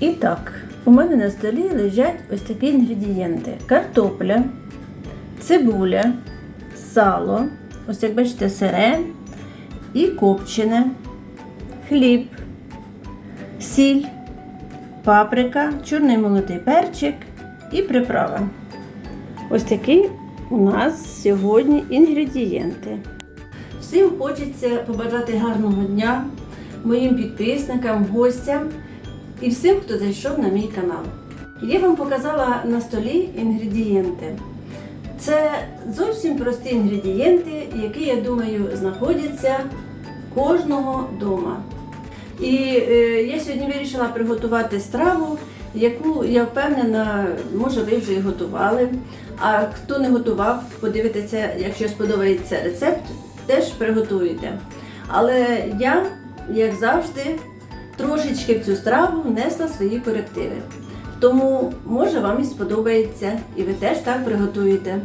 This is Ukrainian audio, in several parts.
І так, у мене на столі лежать ось такі інгредієнти: картопля, цибуля, сало, ось як бачите, сире і копчене, хліб, сіль, паприка, чорний молотий перчик і приправа. Ось такі у нас сьогодні інгредієнти. Всім хочеться побажати гарного дня моїм підписникам, гостям і всім, хто зайшов на мій канал. Я вам показала на столі інгредієнти. Це зовсім прості інгредієнти, які, я думаю, знаходяться в кожного вдома. І е, я сьогодні вирішила приготувати страву, яку я впевнена, може ви вже і готували. А хто не готував, подивитися, якщо сподобається рецепт, теж приготуєте. Але я, як завжди, трошечки в цю страву внесла свої корективи. Тому, може, вам і сподобається, і ви теж так приготуєте.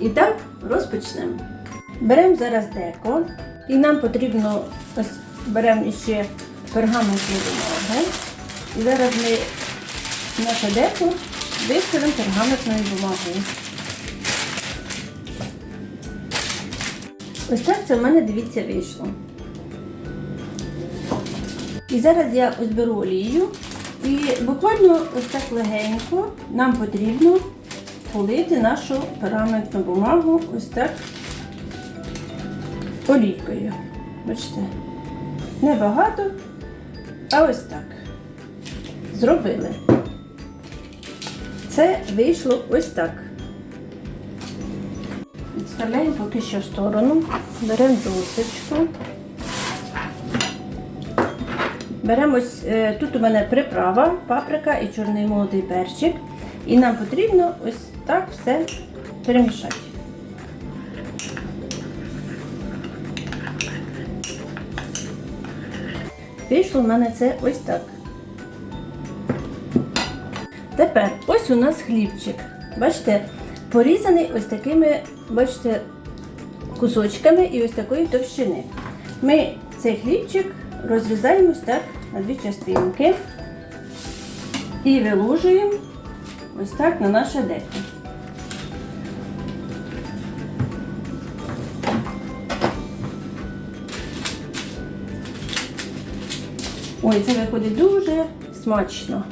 І так, розпочнемо. Беремо зараз деко, і нам потрібно беремо ще пергаментну бумагу. І зараз ми наше деко виставимо пергаментною бумагою. Ось так це в мене, дивіться, вийшло. І зараз я ось беру олію і буквально ось так легенько нам потрібно полити нашу пергаментну бумагу ось так олійкою. Бачите, небагато, а ось так. Зробили. Це вийшло ось так. Відставляємо поки що в сторону, беремо досочку. Беремо ось, е, тут у мене приправа, паприка і чорний молотий перчик. І нам потрібно ось так все перемішати. Вийшло в мене це ось так. Тепер ось у нас хлібчик. Бачите, порізаний ось такими, бачите, кусочками і ось такої товщини. Ми цей хлібчик розрізаємо ось так на дві частинки і виложуємо ось так на наше деко. Ой, це виходить дуже смачно.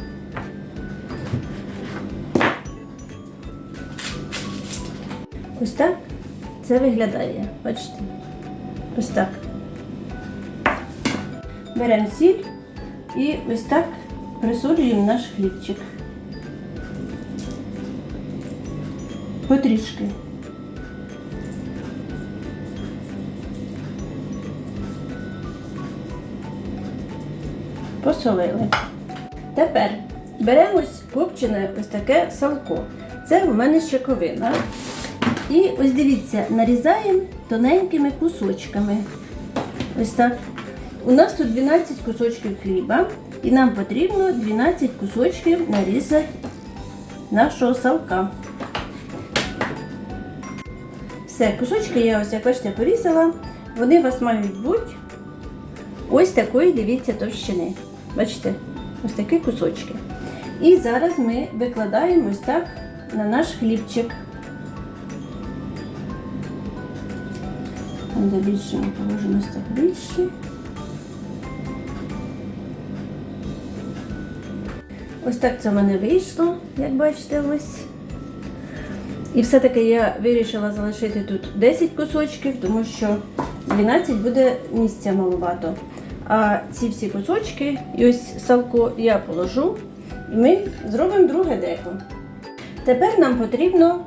Ось так це виглядає. Бачите? Ось так. Беремо сіль і ось так присолюємо наш хлібчик. Потрішки. Посолили. Тепер беремо копчене ось таке салко. Це у мене щековина. І ось дивіться, нарізаємо тоненькими кусочками. Ось так. У нас тут 12 кусочків хліба, і нам потрібно 12 кусочків нарізати нашого салка. Все, кусочки я ось, як бачите, порізала. Вони у вас мають бути ось такої, дивіться, товщини. Бачите, ось такі кусочки. І зараз ми викладаємо ось так на наш хлібчик. Де більше ми положимо ось так більше. Ось так це в мене вийшло, як бачите, ось. І все-таки я вирішила залишити тут 10 кусочків, тому що 12 буде місця маловато. А ці всі кусочки, і ось салко я положу, і ми зробимо друге деко. Тепер нам потрібно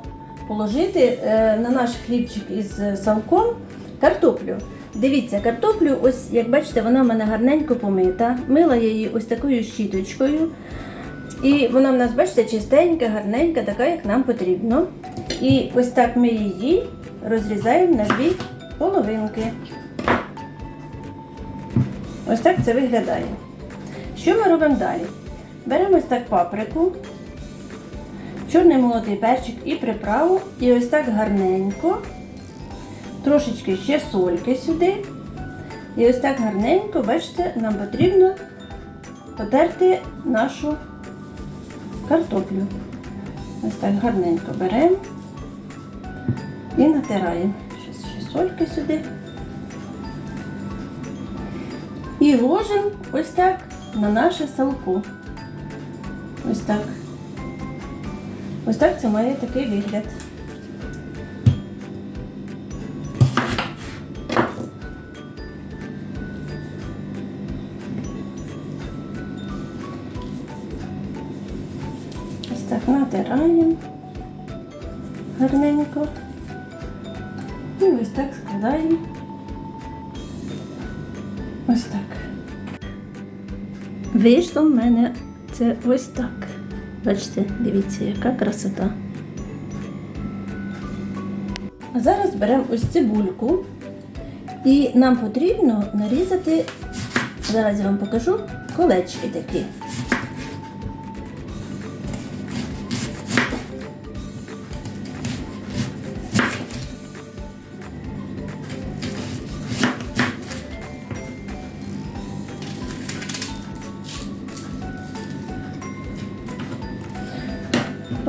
положити е, на наш хлібчик із салком картоплю. Дивіться, картоплю, ось як бачите, вона в мене гарненько помита. Мила я її ось такою щіточкою. І вона в нас, бачите, чистенька, гарненька, така, як нам потрібно. І ось так ми її розрізаємо на дві половинки. Ось так це виглядає. Що ми робимо далі? Беремо ось так паприку, чорний молотий перчик і приправу. І ось так гарненько, трошечки ще сольки сюди. І ось так гарненько, бачите, нам потрібно потерти нашу картоплю. Ось так гарненько беремо і натираємо. Щас ще сольки сюди. І ложимо ось так на наше салко. Ось так. Ось так це має такий вигляд. Так гарненько. І ось так складаємо. Ось так. Вийшло в мене це ось так. Бачите, дивіться, яка красота. А зараз беремо ось цибульку. І нам потрібно нарізати, зараз я вам покажу, колечки такі.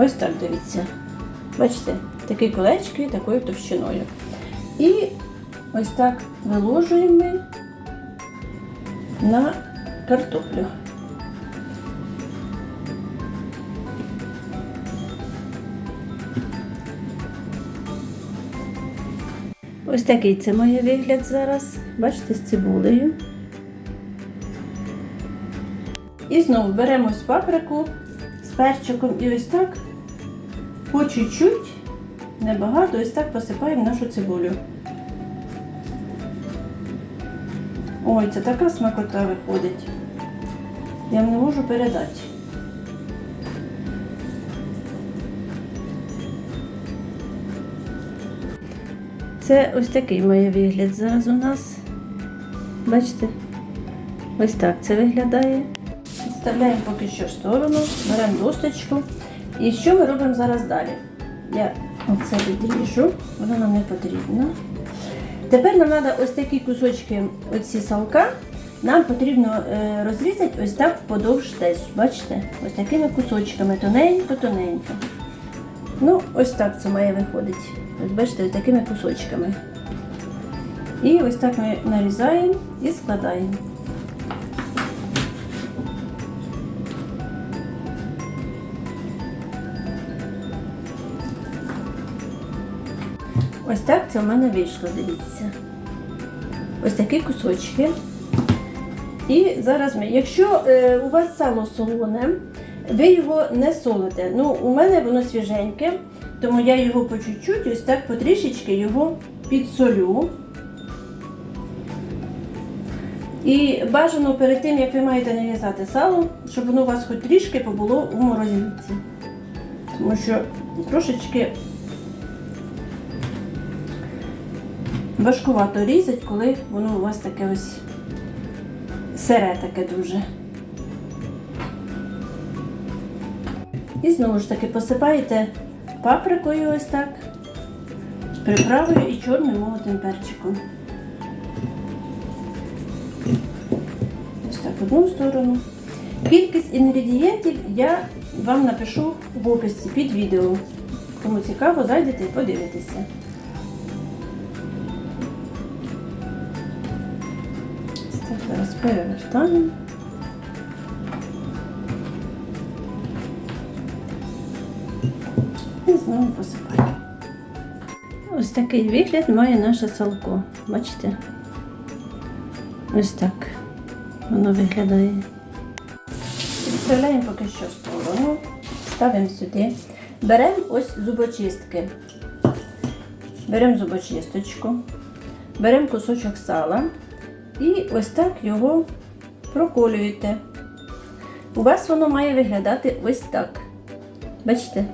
Ось так дивіться. Бачите, такі колечки такою товщиною. І ось так виложуємо на картоплю. Ось такий це має вигляд зараз. Бачите, з цибулею. І знову беремо ось паприку з перчиком і ось так по чуть-чуть, небагато, ось так посипаємо нашу цибулю. Ой, це така смакота виходить. Я вам не можу передати. Це ось такий має вигляд зараз у нас. Бачите? Ось так це виглядає. Відставляємо поки що в сторону, беремо досточку. І що ми робимо зараз далі? Я оце відріжу, воно нам не потрібно. Тепер нам треба ось такі кусочки оці салка. Нам потрібно е, розрізати ось так вподовж теж. Бачите? Ось такими кусочками, тоненько-тоненько. Ну, ось так це має виходити. Ось бачите, ось такими кусочками. І ось так ми нарізаємо і складаємо. Ось так це в мене вийшло, дивіться. Ось такі кусочки. І зараз ми, якщо е, у вас сало солоне, ви його не солите. Ну, у мене воно свіженьке, тому я його по чуть-чуть, ось так потрішечки його підсолю. І бажано перед тим, як ви маєте нарізати сало, щоб воно у вас хоч трішки побуло у морозильці. Тому що трошечки важкувато різати, коли воно у вас таке ось сире таке дуже. І знову ж таки посипаєте паприкою ось так, приправою і чорним молотим перчиком. Ось так одну сторону. Кількість інгредієнтів я вам напишу в описі під відео. Кому цікаво, зайдете і подивитеся. Зараз перевертаємо. І знову посипаємо. Ось такий вигляд має наше салко. Бачите? Ось так воно виглядає. Відставляємо поки що в сторону, ставимо сюди. Беремо ось зубочистки. Беремо зубочисточку, беремо кусочок сала і ось так його проколюєте. У вас воно має виглядати ось так. Бачите?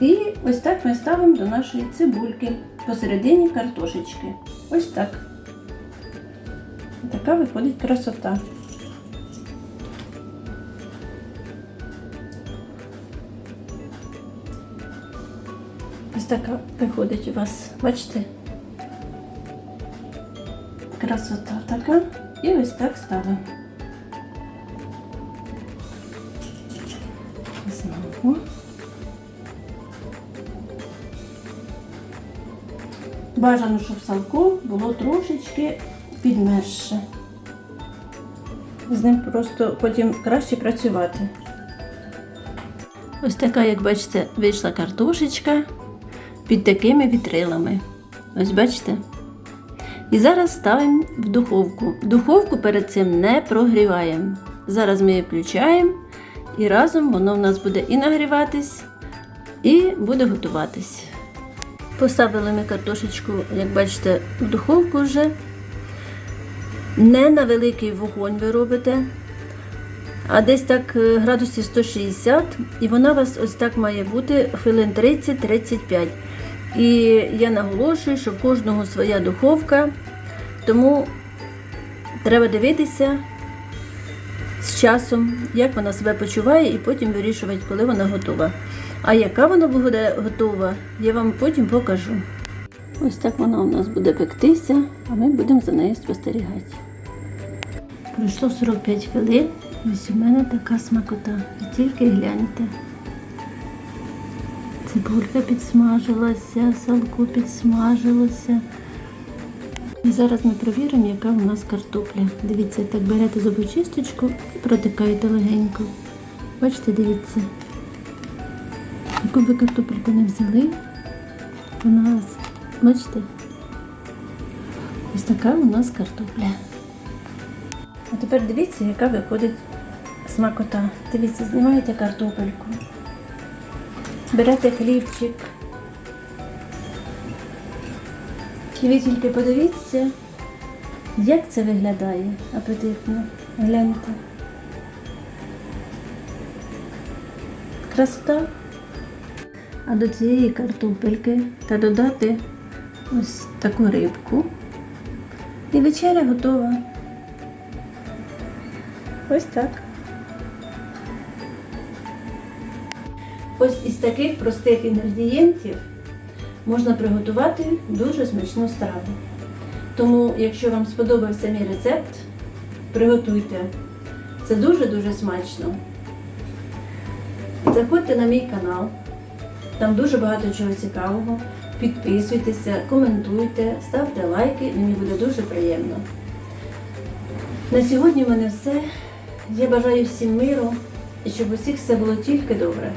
І ось так ми ставимо до нашої цибульки посередині картошечки. Ось так. Така виходить красота. Ось така виходить у вас, бачите? Красота така. І ось так ставимо. Знову. Бажано, щоб салко було трошечки підмерше. З ним просто потім краще працювати. Ось така, як бачите, вийшла картошечка під такими вітрилами. Ось бачите? І зараз ставимо в духовку. Духовку перед цим не прогріваємо. Зараз ми її включаємо, і разом воно в нас буде і нагріватись, і буде готуватись. Поставили ми картошечку, як бачите, в духовку вже. Не на великий вогонь ви робите, а десь так е, градусів 160, і вона у вас ось так має бути хвилин 30-35. І я наголошую, що в кожного своя духовка, тому треба дивитися з часом, як вона себе почуває, і потім вирішувати, коли вона готова. А яка вона буде готова, я вам потім покажу. Ось так вона у нас буде пектися, а ми будемо за нею спостерігати. Пройшло 45 хвилин, ось у мене така смакота. І тільки гляньте. Цибулька підсмажилася, салко підсмажилося. І зараз ми перевіримо, яка у нас картопля. Дивіться, так берете зубочисточку і протикаєте легенько. Бачите, дивіться. Яку ви картопельку не взяли, у вас, бачите? Ось така у нас картопля. А тепер дивіться, яка виходить смакота. Дивіться, знімаєте картопельку. Берете хлібчик. І ви тільки подивіться, як це виглядає апетитно. Гляньте. Красота. А до цієї картопельки та додати ось таку рибку. І вечеря готова. Ось так. Ось із таких простих інгредієнтів можна приготувати дуже смачну страву. Тому, якщо вам сподобався мій рецепт, приготуйте. Це дуже-дуже смачно. Заходьте на мій канал, там дуже багато чого цікавого. Підписуйтеся, коментуйте, ставте лайки, мені буде дуже приємно. На сьогодні в мене все. Я бажаю всім миру і щоб усіх все було тільки добре.